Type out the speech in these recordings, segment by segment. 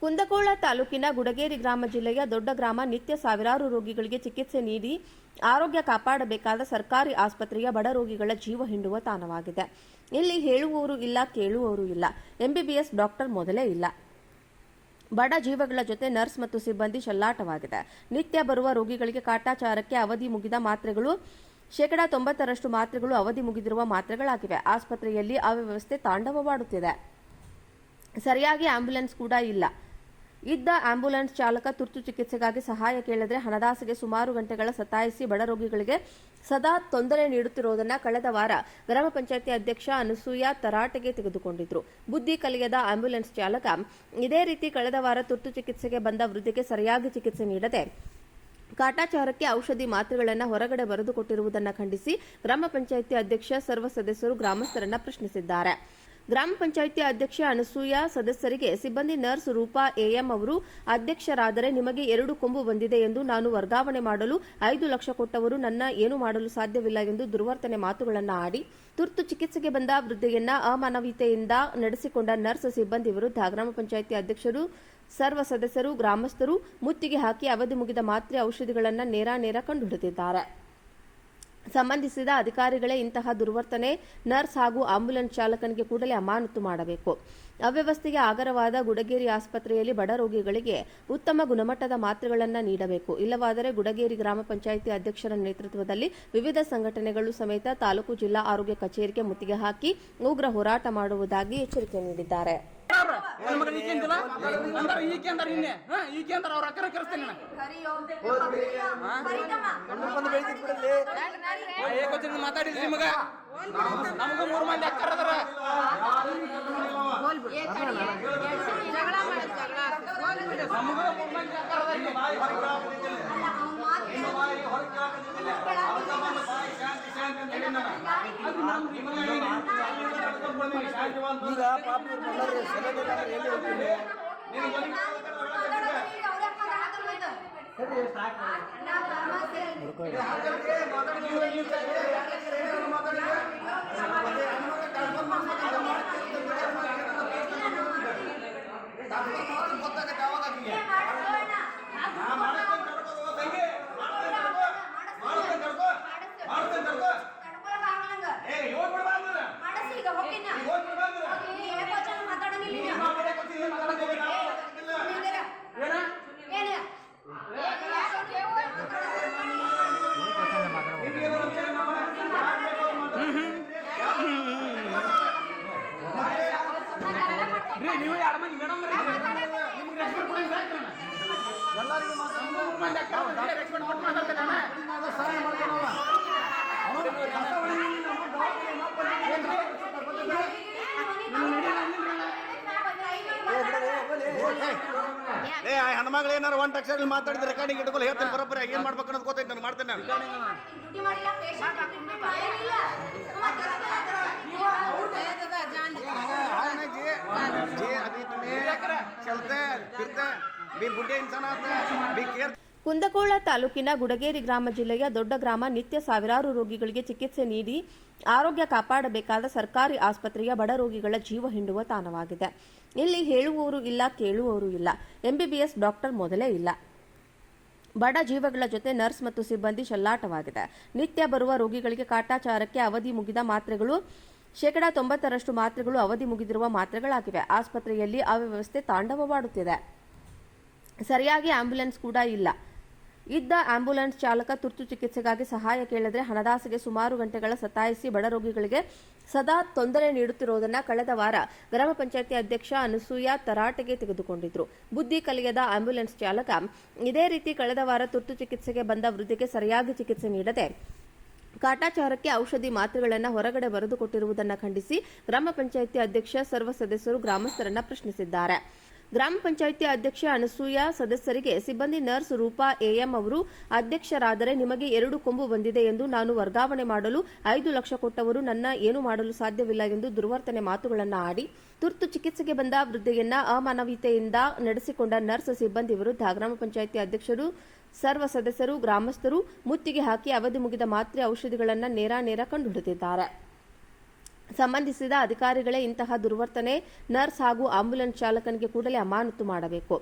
ಕುಂದಗೋಳ ತಾಲೂಕಿನ ಗುಡಗೇರಿ ಗ್ರಾಮ ಜಿಲ್ಲೆಯ ದೊಡ್ಡ ಗ್ರಾಮ ನಿತ್ಯ ಸಾವಿರಾರು ರೋಗಿಗಳಿಗೆ ಚಿಕಿತ್ಸೆ ನೀಡಿ ಆರೋಗ್ಯ ಕಾಪಾಡಬೇಕಾದ ಸರ್ಕಾರಿ ಆಸ್ಪತ್ರೆಯ ಬಡ ರೋಗಿಗಳ ಜೀವ ಹಿಂಡುವ ತಾಣವಾಗಿದೆ. ಇಲ್ಲಿ ಹೇಳುವವರು ಇಲ್ಲ, ಕೇಳುವವರು ಇಲ್ಲ. ಎಂಬಿಬಿಎಸ್ ಡಾಕ್ಟರ್ ಮೊದಲೇ ಇಲ್ಲ. ಬಡ ಜೀವಗಳ ಜೊತೆ ನರ್ಸ್ ಮತ್ತು ಸಿಬ್ಬಂದಿ ಚೆಲ್ಲಾಟವಾಗಿದೆ. ನಿತ್ಯ ಬರುವ ರೋಗಿಗಳಿಗೆ ಕಾಟಾಚಾರಕ್ಕೆ ಅವಧಿ ಮುಗಿದ ಮಾತ್ರೆಗಳು, ಶೇಕಡಾ ತೊಂಬತ್ತರಷ್ಟು ಮಾತ್ರೆಗಳು ಅವಧಿ ಮುಗಿದಿರುವ ಮಾತ್ರೆಗಳಾಗಿವೆ. ಆಸ್ಪತ್ರೆಯಲ್ಲಿ ಅವ್ಯವಸ್ಥೆ ತಾಂಡವವಾಡುತ್ತಿದೆ. ಸರಿಯಾಗಿ ಆಂಬ್ಯುಲೆನ್ಸ್ ಕೂಡ ಇಲ್ಲ. ಇದ್ದ ಆಂಬ್ಯುಲೆನ್ಸ್ ಚಾಲಕ ತುರ್ತು ಚಿಕಿತ್ಸೆಗಾಗಿ ಸಹಾಯ ಕೇಳಿದ್ರೆ ಹಣದಾಸಿಗೆ ಸುಮಾರು ಗಂಟೆಗಳ ಸತಾಯಿಸಿ ಬಡ ರೋಗಿಗಳಿಗೆ ಸದಾ ತೊಂದರೆ ನೀಡುತ್ತಿರುವುದನ್ನು ಕಳೆದ ವಾರ ಗ್ರಾಮ ಪಂಚಾಯಿತಿ ಅಧ್ಯಕ್ಷ ಅನಸೂಯ ತರಾಟೆಗೆ ತೆಗೆದುಕೊಂಡಿದ್ರು. ಬುದ್ಧಿ ಕಲಿಯದ ಆಂಬ್ಯುಲೆನ್ಸ್ ಚಾಲಕ ಇದೇ ರೀತಿ ಕಳೆದ ವಾರ ತುರ್ತು ಚಿಕಿತ್ಸೆಗೆ ಬಂದ ವೃದ್ಧಿಗೆ ಸರಿಯಾಗಿ ಚಿಕಿತ್ಸೆ ನೀಡದೆ ಕಾಟಾಚಾರಕ್ಕೆ ಔಷಧಿ ಮಾತ್ರೆಗಳನ್ನು ಹೊರಗಡೆ ಬರೆದುಕೊಟ್ಟಿರುವುದನ್ನು ಖಂಡಿಸಿ ಗ್ರಾಮ ಪಂಚಾಯಿತಿ ಅಧ್ಯಕ್ಷ ಸರ್ವ ಸದಸ್ಯರು ಗ್ರಾಮಸ್ಥರನ್ನ ಪ್ರಶ್ನಿಸಿದ್ದಾರೆ. ಗ್ರಾಮ ಪಂಚಾಯಿತಿ ಅಧ್ಯಕ್ಷೆ ಅನಸೂಯ ಸದಸ್ಯರಿಗೆ ಸಿಬ್ಬಂದಿ ನರ್ಸ್ ರೂಪಾ ಎಎಂ ಅವರು ಅಧ್ಯಕ್ಷರಾದರೆ ನಿಮಗೆ ಎರಡು ಕೊಂಬು ಬಂದಿದೆ ಎಂದು ನಾನು ವರ್ಗಾವಣೆ ಮಾಡಲು ಐದು ಲಕ್ಷ ಕೊಟ್ಟವರು ನನ್ನ ಏನು ಮಾಡಲು ಸಾಧ್ಯವಿಲ್ಲ ಎಂದು ದುರ್ವರ್ತನೆ ಮಾತುಗಳನ್ನು ಆಡಿ ತುರ್ತು ಚಿಕಿತ್ಸೆಗೆ ಬಂದ ವೃದ್ಧೆಯನ್ನ ಅಮಾನವೀಯತೆಯಿಂದ ನಡೆಸಿಕೊಂಡ ನರ್ಸ್ ಸಿಬ್ಬಂದಿ ವಿರುದ್ಧ ಗ್ರಾಮ ಪಂಚಾಯಿತಿ ಅಧ್ಯಕ್ಷರು, ಸರ್ವ ಸದಸ್ಯರು, ಗ್ರಾಮಸ್ಥರು ಮುತ್ತಿಗೆ ಹಾಕಿ ಅವಧಿ ಮುಗಿದ ಮಾತ್ರೆ ಔಷಧಿಗಳನ್ನು ನೇರ ಕಂಡುಹಿಡಿದಿದ್ದಾರೆ. ಸಂಬಂಧಿಸಿದ ಅಧಿಕಾರಿಗಳೇ ಇಂತಹ ದುರ್ವರ್ತನೆ, ನರ್ಸ್ ಹಾಗೂ ಆಂಬ್ಯುಲೆನ್ಸ್ ಚಾಲಕನಿಗೆ ಕೂಡಲೇ ಅಮಾನತು ಮಾಡಬೇಕು. ಅವ್ಯವಸ್ಥೆಗೆ ಆಗರವಾದ ಗುಡಗೇರಿ ಆಸ್ಪತ್ರೆಯಲ್ಲಿ ಬಡ ರೋಗಿಗಳಿಗೆ ಉತ್ತಮ ಗುಣಮಟ್ಟದ ಮಾತ್ರೆಗಳನ್ನು ನೀಡಬೇಕು. ಇಲ್ಲವಾದರೆ ಗುಡಗೇರಿ ಗ್ರಾಮ ಪಂಚಾಯಿತಿ ಅಧ್ಯಕ್ಷರ ನೇತೃತ್ವದಲ್ಲಿ ವಿವಿಧ ಸಂಘಟನೆಗಳು ಸಮೇತ ತಾಲೂಕು ಜಿಲ್ಲಾ ಆರೋಗ್ಯ ಕಚೇರಿಗೆ ಮುತ್ತಿಗೆ ಹಾಕಿ ಉಗ್ರ ಹೋರಾಟ ಮಾಡುವುದಾಗಿ ಎಚ್ಚರಿಕೆ ನೀಡಿದ್ದಾರೆ. ನನ್ನ ಮಗನ ಈಕೆಂದಿಲ್ಲ ಅಂದಾರ ಈಕೆ ಅಂದಾರ ಇನ್ನೆ ಹಾ ಈಕೆ ಅಂದಾರ ಅವ್ರ ಅಕ್ಕರ ಕರೆಸ್ತೇನೆ ಏಕೋಚರಿಂದ ಮಾತಾಡಿದ್ರಿ ನಿಮಗ ನಮಗೂ ಮೂರು ಮಂದಿ ಅಕ್ಕರ ಅದಾರ ನಮಗೂ ಮೂರು ಮಂದಿ ಅಕ್ಕರ ಅದಾರ ಇಲ್ಲಿ. ಈಗ ಪಾಪ ಇವ್ರು ಬಂದವ್ರು ರೀ ನೀವು ಎರಡು ಮಂದಿ ಮೇಡಮ್ ನಿಮ್ಗೆ ರೆಸ್ಪೆಕ್ಟ್ ಎಲ್ಲರಿಗೂ ರೆಸ್ಪೆಕ್ಟ್ ಕೊಟ್ಟು ಮಾತಾಡ್ತೇನೆ. ಸಹಾಯ ಮಾಡ್ತಾನವ ಏನ್ರಿ? ಏ ಒಂದ್ ಅಕ್ಷರ ಮಾತಾಡಿದ್ರೆ ರೆಕಾರ್ಡಿಂಗ್ ಇಟ್ಕೊಳ್ಳಿ ಹೇಳ್ತೇನೆ ಬರೋಬ್ಬರ. ಏನ್ ಮಾಡ್ಬೇಕು ಅನ್ನೋದು ಗೊತ್ತೈತೆ ನಾನು ಮಾಡ್ತೇನೆ ನಾನು. ಕುಂದಗೋಳ ತಾಲೂಕಿನ ಗುಡಗೇರಿ ಗ್ರಾಮ ಜಿಲ್ಲೆಯ ದೊಡ್ಡ ಗ್ರಾಮ ನಿತ್ಯ ಸಾವಿರಾರು ರೋಗಿಗಳಿಗೆ ಚಿಕಿತ್ಸೆ ನೀಡಿ ಆರೋಗ್ಯ ಕಾಪಾಡಬೇಕಾದ ಸರ್ಕಾರಿ ಆಸ್ಪತ್ರೆಯ ಬಡ ರೋಗಿಗಳ ಜೀವ ಹಿಂಡುವ ತಾಣವಾಗಿದೆ. ಇಲ್ಲಿ ಹೇಳುವವರು ಇಲ್ಲ, ಕೇಳುವವರು ಇಲ್ಲ. ಎಂಬಿಬಿಎಸ್ ಡಾಕ್ಟರ್ ಮೊದಲೇ ಇಲ್ಲ. ಬಡ ಜೀವಗಳ ಜೊತೆ ನರ್ಸ್ ಮತ್ತು ಸಿಬ್ಬಂದಿ ಚೆಲ್ಲಾಟವಾಗಿದೆ ನಿತ್ಯ ಬರುವ ರೋಗಿಗಳಿಗೆ ಕಾಟಾಚಾರಕ್ಕೆ ಅವಧಿ ಮುಗಿದ ಮಾತ್ರೆಗಳು ಶೇಕಡಾ ತೊಂಬತ್ತರಷ್ಟು ಮಾತ್ರೆಗಳು ಅವಧಿ ಮುಗಿದಿರುವ ಮಾತ್ರೆಗಳಾಗಿವೆ. ಆಸ್ಪತ್ರೆಯಲ್ಲಿ ಅವ್ಯವಸ್ಥೆ ತಾಂಡವವಾಡುತ್ತಿದೆ. ಸರಿಯಾಗಿ ಆಂಬ್ಯುಲೆನ್ಸ್ ಕೂಡ ಇಲ್ಲ. ಇದ್ದ ಆಂಬ್ಯುಲೆನ್ಸ್ ಚಾಲಕ ತುರ್ತು ಚಿಕಿತ್ಸೆಗಾಗಿ ಸಹಾಯ ಕೇಳಿದ್ರೆ ಹಣದಾಸೆಗೆ ಸುಮಾರು ಗಂಟೆಗಳ ಸತಾಯಿಸಿ ಬಡ ರೋಗಿಗಳಿಗೆ ಸದಾ ತೊಂದರೆ ನೀಡುತ್ತಿರುವುದನ್ನ ಕಳೆದ ವಾರ ಗ್ರಾಮ ಪಂಚಾಯತಿ ಅಧ್ಯಕ್ಷ ಅನಸೂಯ ತರಾಟೆಗೆ ತೆಗೆದುಕೊಂಡಿದ್ರು. ಬುದ್ಧಿ ಕಲಿಯದ ಆಂಬ್ಯುಲೆನ್ಸ್ ಚಾಲಕ ಇದೇ ರೀತಿ ಕಳೆದ ವಾರ ತುರ್ತು ಚಿಕಿತ್ಸೆಗೆ ಬಂದ ವೃದ್ಧಿಗೆ ಸರಿಯಾಗಿ ಚಿಕಿತ್ಸೆ ನೀಡದೆ ಕಾಟಾಚಾರಕ್ಕೆ ಔಷಧಿ ಮಾತ್ರೆಗಳನ್ನು ಹೊರಗಡೆ ಬರೆದುಕೊಟ್ಟಿರುವುದನ್ನು ಖಂಡಿಸಿ ಗ್ರಾಮ ಪಂಚಾಯಿತಿ ಅಧ್ಯಕ್ಷ ಸರ್ವ ಸದಸ್ಯರು ಗ್ರಾಮಸ್ಥರನ್ನ ಪ್ರಶ್ನಿಸಿದ್ದಾರೆ. ಗ್ರಾಮ ಪಂಚಾಯಿತಿ ಅಧ್ಯಕ್ಷೆ ಅನಸೂಯ, ಸದಸ್ಯರಿಗೆ ಸಿಬ್ಬಂದಿ ನರ್ಸ್ ರೂಪಾ ಎಎಂ ಅವರು ಅಧ್ಯಕ್ಷರಾದರೆ ನಿಮಗೆ ಎರಡು ಕೊಂಬು ಬಂದಿದೆ ಎಂದು ನಾನು ವರ್ಗಾವಣೆ ಮಾಡಲು ಐದು ಲಕ್ಷ ಕೊಟ್ಟವರು ನನ್ನ ಏನು ಮಾಡಲು ಸಾಧ್ಯವಿಲ್ಲ ಎಂದು ದುರ್ವರ್ತನೆ ಮಾತುಗಳನ್ನು ಆಡಿ ತುರ್ತು ಚಿಕಿತ್ಸೆಗೆ ಬಂದ ವೃದ್ಧೆಯನ್ನ ಅಮಾನವೀಯತೆಯಿಂದ ನಡೆಸಿಕೊಂಡ ನರ್ಸ್ ಸಿಬ್ಬಂದಿ ವಿರುದ್ಧ ಗ್ರಾಮ ಪಂಚಾಯಿತಿ ಅಧ್ಯಕ್ಷರು, ಸರ್ವ ಸದಸ್ಯರು, ಗ್ರಾಮಸ್ಥರು ಮುತ್ತಿಗೆ ಹಾಕಿ ಅವಧಿ ಮುಗಿದ ಮಾತ್ರೆ ಔಷಧಿಗಳನ್ನು ನೇರ ಕಂಡುಹಿಡಿದಿದ್ದಾರೆ. ಸಂಬಂಧಿಸಿದ ಅಧಿಕಾರಿಗಳೇ ಇಂತಹ ದುರ್ವರ್ತನೆ, ನರ್ಸ್ ಹಾಗೂ ಆಂಬ್ಯುಲೆನ್ಸ್ ಚಾಲಕನಿಗೆ ಕೂಡಲೇ ಅಮಾನತು ಮಾಡಬೇಕು.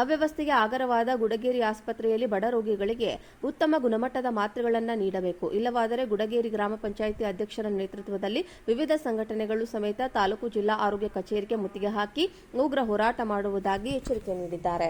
ಅವ್ಯವಸ್ಥೆಗೆ ಆಗರವಾದ ಗುಡಗೇರಿ ಆಸ್ಪತ್ರೆಯಲ್ಲಿ ಬಡ ರೋಗಿಗಳಿಗೆ ಉತ್ತಮ ಗುಣಮಟ್ಟದ ಮಾತ್ರೆಗಳನ್ನು ನೀಡಬೇಕು. ಇಲ್ಲವಾದರೆ ಗುಡಗೇರಿ ಗ್ರಾಮ ಪಂಚಾಯಿತಿ ಅಧ್ಯಕ್ಷರ ನೇತೃತ್ವದಲ್ಲಿ ವಿವಿಧ ಸಂಘಟನೆಗಳು ಸಮೇತ ತಾಲೂಕು ಜಿಲ್ಲಾ ಆರೋಗ್ಯ ಕಚೇರಿಗೆ ಮುತ್ತಿಗೆ ಹಾಕಿ ಉಗ್ರ ಹೋರಾಟ ಮಾಡುವುದಾಗಿ ಎಚ್ಚರಿಕೆ ನೀಡಿದ್ದಾರೆ.